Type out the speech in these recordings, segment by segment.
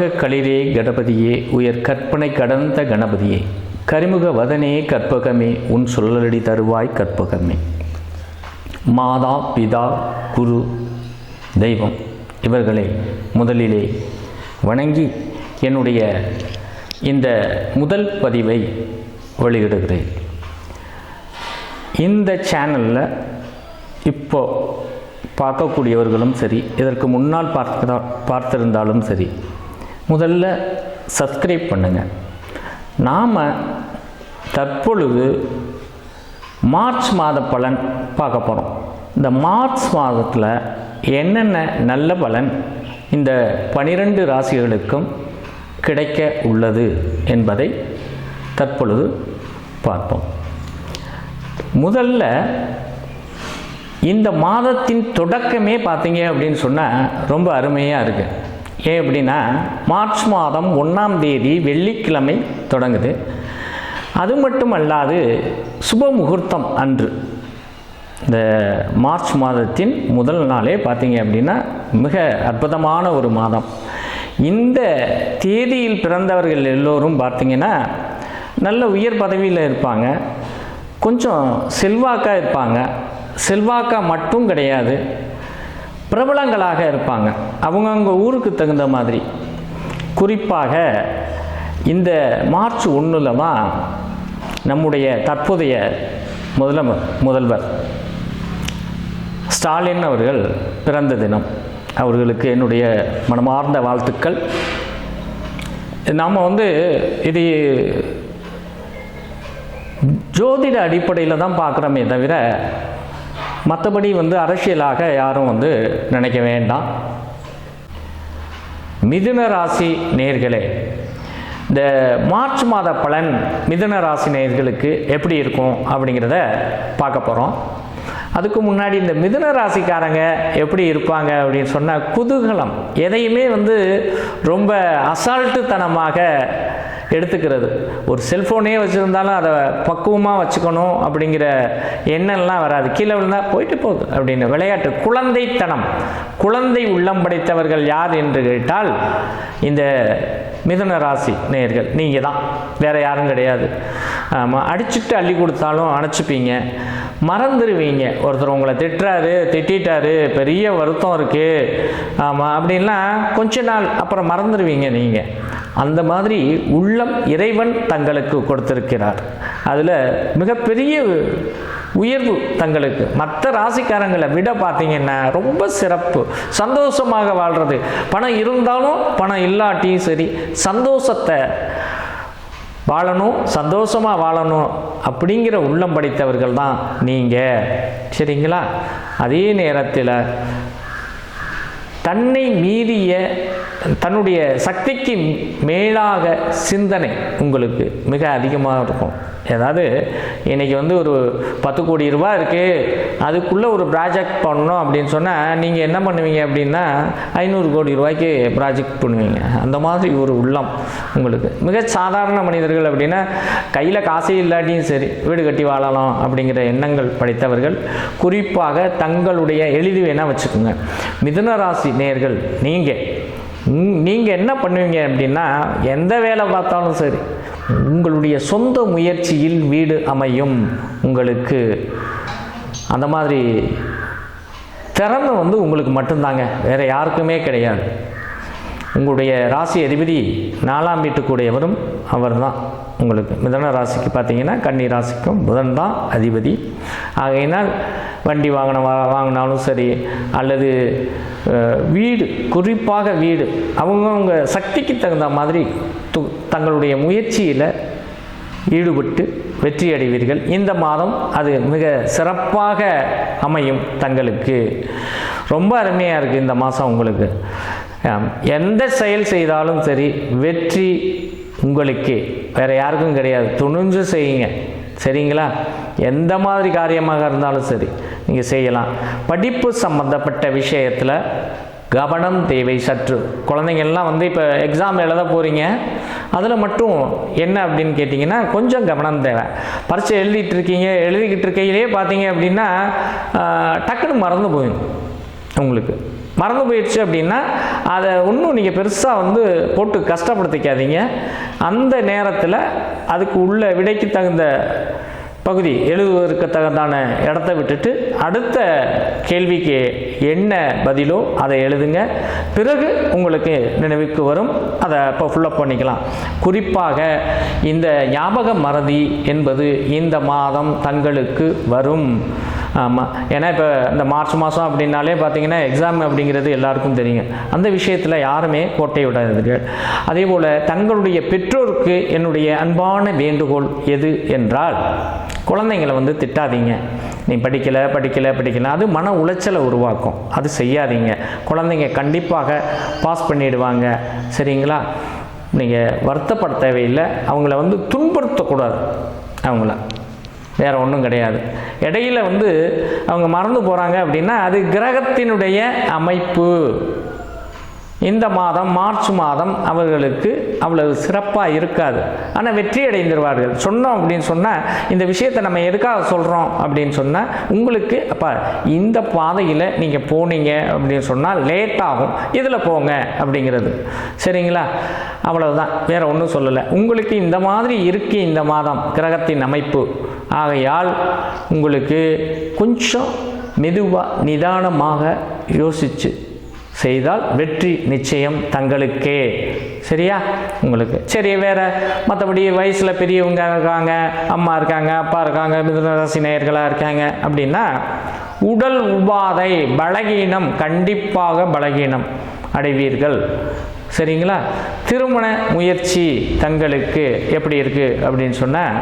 கற்பக களிரே கணபதியே உயர் கற்பனை கடந்த கணபதியே. கரிமுக வதனே கற்பகமே உன் சொல்லலடி தருவாய் கற்பகமே. மாதா பிதா குரு தெய்வம் இவர்களை முதலிலே வணங்கி என்னுடைய இந்த முதல் பதிவை வெளியிடுகிறேன். இந்த சேனலில் இப்போ பார்க்கக்கூடியவர்களும் சரி இதற்கு முன்னால் பார்த்த பார்த்திருந்தாலும் சரி முதல்ல சப்ஸ்கிரைப் பண்ணுங்கள் நாம் தற்பொழுது மார்ச் மாத பலன் பார்க்க போகிறோம் இந்த மார்ச் மாதத்தில் என்னென்ன நல்ல பலன் இந்த பனிரெண்டு ராசிகளுக்கும் கிடைக்க உள்ளது என்பதை தற்பொழுது பார்ப்போம். முதல்ல இந்த மாதத்தின் தொடக்கமே பார்த்தீங்க அப்படின்னு சொன்னால் ரொம்ப அருமையாக இருக்குது ஏன் அப்படின்னா மார்ச் மாதம் ஒன்றாம் தேதி வெள்ளிக்கிழமை தொடங்குது. அது மட்டும் அல்லாது சுப முகூர்த்தம் அன்று. இந்த மார்ச் மாதத்தின் முதல் நாளே பார்த்தீங்க அப்படின்னா மிக அற்புதமான ஒரு மாதம். இந்த தேதியில் பிறந்தவர்கள் எல்லோரும் பார்த்தீங்கன்னா நல்ல உயர் பதவியில் இருப்பாங்க. கொஞ்சம் செல்வாக்காக இருப்பாங்க. செல்வாக்காக மட்டும் கிடையாது. பிரபலங்களாக இருப்பாங்க. அவங்கவுங்க ஊருக்கு தகுந்த மாதிரி. குறிப்பாக இந்த மார்ச் ஒன்றில் தான் நம்முடைய தற்போதைய முதல முதல்வர். ஸ்டாலின் அவர்கள் பிறந்த தினம். அவர்களுக்கு என்னுடைய மனமார்ந்த வாழ்த்துக்கள். நாம் வந்து இது ஜோதிட அடிப்படையில் தான் பார்க்குறோமே தவிர மற்றபடி வந்து அரசியலாக யாரும் வந்து நினைக்க வேண்டாம். மிதுன ராசி நேர்களே இந்த மார்ச் மாத பலன் மிதுன ராசி நேர்களுக்கு எப்படி இருக்கும் அப்படிங்கிறத பார்க்க போகிறோம் அதுக்கு முன்னாடி இந்த மிதுன ராசிக்காரங்க எப்படி இருப்பாங்க அப்படின்னு சொன்னால் குதூகலம் எதையுமே வந்து ரொம்ப அசால்ட்டுத்தனமாக எடுத்துக்கிறது. ஒரு செல்ஃபோனே வச்சுருந்தாலும் அதை பக்குவமாக வச்சுக்கணும் அப்படிங்கிற எண்ணம்லாம் வராது. கீழே விழுந்தால் போயிட்டு போகுது அப்படின்னு. விளையாட்டு. குழந்தைத்தனம். குழந்தை உள்ளம் படைத்தவர்கள் யார் என்று கேட்டால் இந்த மிதன ராசி நேயர்கள். நீங்கள் தான் வேறு யாரும் கிடையாது. ஆமாம் அடிச்சுட்டு அள்ளி கொடுத்தாலும் அணைச்சிப்பீங்க. மறந்துடுவீங்க ஒருத்தர் உங்களை திட்டுறாரு திட்டாரு பெரிய வருத்தம் இருக்குது ஆமாம் அப்படின்லாம் கொஞ்ச நாள் அப்புறம் மறந்துடுவீங்க நீங்கள் அந்த மாதிரி உள்ளம் இறைவன் தங்களுக்கு கொடுத்திருக்கிறார். அதில் மிகப்பெரிய உயர்வு தங்களுக்கு. மற்ற ராசிக்காரங்களை விட பார்த்தீங்கன்னா ரொம்ப சிறப்பு. சந்தோஷமாக வாழ்கிறது பணம் இருந்தாலும் பணம் இல்லாட்டியும் சரி சந்தோஷத்தை வாழணும் சந்தோஷமாக வாழணும் அப்படிங்கிற உள்ளம் படைத்தவர்கள் தான் நீங்கள் சரிங்களா? அதே நேரத்தில் தன்னை மீறிய தன்னுடைய சக்திக்கு மேலாக சிந்தனை உங்களுக்கு மிக அதிகமாக இருக்கும். ஏதாவது இன்றைக்கி வந்து ஒரு பத்து கோடி ரூபா இருக்குது அதுக்குள்ளே ஒரு ப்ராஜெக்ட் பண்ணணும் அப்படின்னு சொன்னால் நீங்கள் என்ன பண்ணுவீங்க அப்படின்னா ஐநூறு கோடி ரூபாய்க்கு ப்ராஜெக்ட் பண்ணுவீங்க. அந்த மாதிரி ஒரு உள்ளம் உங்களுக்கு. மிக சாதாரண மனிதர்கள் அப்படின்னா கையில் காசே இல்லாட்டியும் சரி வீடு கட்டி வாழலாம் அப்படிங்கிற எண்ணங்கள் படைத்தவர்கள் குறிப்பாக தங்களுடைய எளிது வேணால் வச்சுக்கோங்க. மிதுன ராசி நேர்கள் நீங்கள் நீங்கள் என்ன பண்ணுவீங்க அப்படின்னா எந்த வேலை பார்த்தாலும் சரி உங்களுடைய சொந்த முயற்சியில் வீடு அமையும். உங்களுக்கு அந்த மாதிரி திறமை வந்து உங்களுக்கு மட்டும்தாங்க வேறு யாருக்குமே கிடையாது. உங்களுடைய ராசி அதிபதி நாலாம் வீட்டுக்குடையவரும் அவர் தான் உங்களுக்கு மிதன ராசிக்கு பார்த்தீங்கன்னா கன்னி ராசிக்கும் புதன் தான் அதிபதி. ஆகையினால் வண்டி வாங்கின வாங்கினாலும் சரி அல்லது வீடு குறிப்பாக வீடு. அவங்கவுங்க சக்திக்கு தகுந்த மாதிரி து தங்களுடைய முயற்சியில் ஈடுபட்டு வெற்றி அடைவீர்கள். இந்த மாதம் அது மிக சிறப்பாக அமையும் தங்களுக்கு. ரொம்ப அருமையாக இருக்குது இந்த மாதம் உங்களுக்கு. எந்த செயல் செய்தாலும் சரி வெற்றி உங்களுக்கு. வேறு யாருக்கும் கிடையாது. துணிஞ்சு செய்யுங்க. சரிங்களா? எந்த மாதிரி காரியமாக இருந்தாலும் சரி. நீங்கள் செய்யலாம். படிப்பு சம்மந்தப்பட்ட விஷயத்தில் கவனம் தேவை சற்று. குழந்தைங்கள்லாம் வந்து இப்போ எக்ஸாம் எழுத போகிறீங்க அதில் மட்டும் என்ன அப்படின்னு கேட்டிங்கன்னா கொஞ்சம் கவனம் தேவை. பரீட்சை எழுதிட்டு இருக்கீங்க எழுதிக்கிட்டு இருக்கையிலே பார்த்தீங்க அப்படின்னா டக்குன்னு மறந்து போயிடும் உங்களுக்கு. மறந்து போயிடுச்சு அப்படின்னா அதை இன்னும் நீங்கள் பெருசாக வந்து போட்டு கஷ்டப்படுத்திக்காதீங்க. அந்த நேரத்தில் அதுக்கு உள்ள விடைக்கு தகுந்த பகுதி எழுதுவதற்கு தகுந்தான இடத்த விட்டுட்டு அடுத்த கேள்விக்கு என்ன பதிலோ அதை எழுதுங்க. பிறகு உங்களுக்கு நினைவுக்கு வரும். அதை இப்போ ஃபுல்லப் பண்ணிக்கலாம். குறிப்பாக இந்த ஞாபக மறதி என்பது இந்த மாதம் தங்களுக்கு வரும். ஆமாம் ஏன்னா இப்போ இந்த மார்ச் மாதம் அப்படின்னாலே பார்த்தீங்கன்னா எக்ஸாம் அப்படிங்கிறது எல்லாருக்கும் தெரியும். அந்த விஷயத்தில் யாருமே கோட்டை விடாதீர்கள். அதே போல் தங்களுடைய பெற்றோருக்கு என்னுடைய அன்பான வேண்டுகோள் எது என்றால் குழந்தைங்களை வந்து திட்டாதீங்க. நீ படிக்கலை படிக்கலை படிக்கலை. அது மன உளைச்சலை உருவாக்கும். அது செய்யாதீங்க. குழந்தைங்க கண்டிப்பாக பாஸ் பண்ணிடுவாங்க. சரிங்களா? நீங்கள் வருத்தப்பட தேவையில்லை. அவங்கள வந்து துன்புறுத்தக்கூடாது. அவங்கள. வேறு ஒன்றும் கிடையாது. இடையில வந்து அவங்க மறந்து போகிறாங்க அப்படின்னா அது கிரகத்தினுடைய அமைப்பு. இந்த மாதம் மார்ச் மாதம் அவர்களுக்கு அவ்வளவு சிறப்பாக இருக்காது. ஆனால் வெற்றி அடைந்துருவார்கள் சொன்னோம் அப்படின்னு சொன்னால் இந்த விஷயத்தை நம்ம எதுக்காக சொல்கிறோம் அப்படின்னு சொன்னால் உங்களுக்கு அப்போ இந்த பாதையில் நீங்கள் போனீங்க அப்படின்னு சொன்னால் லேட் ஆகும். இதில் போங்க அப்படிங்கிறது. சரிங்களா? அவ்வளவுதான். வேற ஒன்றும் சொல்லலை. உங்களுக்கு இந்த மாதிரி இருக்கு இந்த மாதம் கிரகத்தின் அமைப்பு. ஆகையால் உங்களுக்கு கொஞ்சம் மெதுவாக நிதானமாக யோசித்து செய்தால் வெற்றி நிச்சயம் தங்களுக்கே. சரியா? உங்களுக்கு. சரி வேற. மற்றபடி வயசில் பெரியவங்க இருக்காங்க அம்மா இருக்காங்க அப்பா இருக்காங்க மிதுனராசி நேயர்களாக இருக்காங்க அப்படின்னா உடல் உபாதை பலகீனம் கண்டிப்பாக பலகீனம் அடைவீர்கள். சரிங்களா? திருமண முயற்சி தங்களுக்கு எப்படி இருக்குது அப்படின்னு சொன்னால்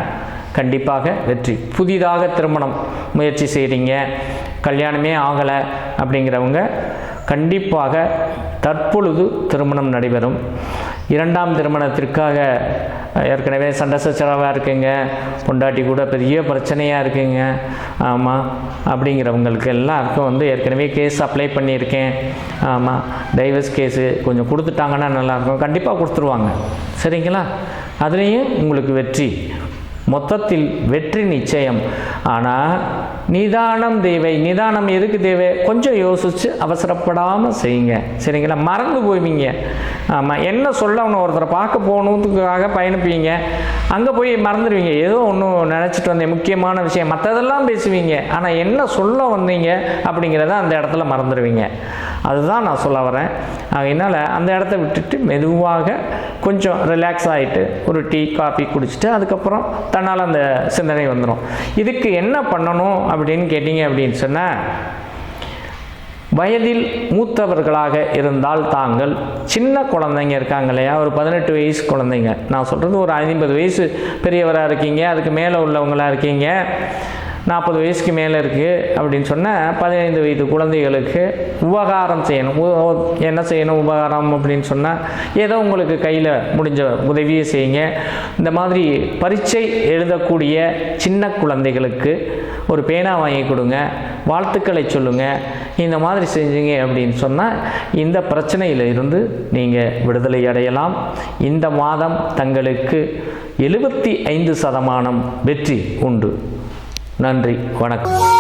கண்டிப்பாக வெற்றி. புதிதாக திருமணம் முயற்சி செய்கிறீங்க கல்யாணமே ஆகலை அப்படிங்கிறவங்க கண்டிப்பாக தற்பொழுது திருமணம் நடைபெறும். இரண்டாம் திருமணத்திற்காக ஏற்கனவே சண்டை சச்சரவாக இருக்குங்க. பொண்டாட்டி கூட பெரிய பிரச்சனையாக இருக்குங்க. ஆமாம் அப்படிங்கிறவங்களுக்கு எல்லாருக்கும் வந்து ஏற்கனவே கேஸ் அப்ளை பண்ணியிருக்கேன். ஆமாம் டைவர்ஸ் கேஸு கொஞ்சம் கொடுத்துட்டாங்கன்னா நல்லாயிருக்கும். கண்டிப்பாக கொடுத்துருவாங்க. சரிங்களா? அதுலேயும் உங்களுக்கு வெற்றி. மொத்தத்தில் வெற்றி நிச்சயம். ஆனால் நிதானம் தேவை. நிதானம் எதுக்கு தேவை? கொஞ்சம் யோசித்து அவசரப்படாமல் செய்யுங்க. சரிங்களா? மறந்து போய்விங்க ஆமாம் என்ன சொல்ல ஒன்று ஒருத்தரை பார்க்க போகணுன்றதுக்காக பயணிப்பீங்க. அங்கே போய் மறந்துடுவீங்க. ஏதோ ஒன்றும் நினச்சிட்டு வந்தேன். முக்கியமான விஷயம். மற்றதெல்லாம் பேசுவீங்க. ஆனால் என்ன சொல்ல வந்தீங்க அப்படிங்கிறத அந்த இடத்துல மறந்துடுவீங்க. அதுதான் நான் சொல்ல வரேன். அதனால் அந்த இடத்த விட்டுட்டு மெதுவாக கொஞ்சம் ரிலாக்ஸ் ஆகிட்டு ஒரு டீ காஃபி குடிச்சிட்டு அதுக்கப்புறம் தன்னால் அந்த சிந்தனை வந்துடும் இதுக்கு என்ன பண்ணணும் அப்படின்னு கேட்டிங்க அப்படின்னு சொன்னால் வயதில் மூத்தவர்களாக இருந்தால் தாங்கள் சின்ன குழந்தைங்க இருக்காங்க இல்லையா? ஒரு பதினெட்டு வயசு குழந்தைங்க. நான் சொல்கிறது ஒரு ஐம்பது வயசு பெரியவராக இருக்கீங்க அதுக்கு மேலே உள்ளவங்களாக இருக்கீங்க. நாற்பது வயசுக்கு மேலே இருக்குது அப்படின்னு சொன்னால் பதினைந்து வயது குழந்தைகளுக்கு உபகாரம் செய்யணும். என்ன செய்யணும் உபகாரம் அப்படின்னு சொன்னால் ஏதோ உங்களுக்கு கையில் முடிஞ்ச உதவியை செய்யுங்க. இந்த மாதிரி பரீட்சை எழுதக்கூடிய சின்ன குழந்தைகளுக்கு ஒரு பேனா வாங்கி கொடுங்க வாழ்த்துக்களை சொல்லுங்கள் இந்த மாதிரி செஞ்சீங்க அப்படின்னு சொன்னால் இந்த பிரச்சனையில் இருந்து நீங்கள் விடுதலை அடையலாம். இந்த மாதம் தங்களுக்கு எழுபத்தி ஐந்து சதமானம் வெற்றி உண்டு. நன்றி வணக்கம்.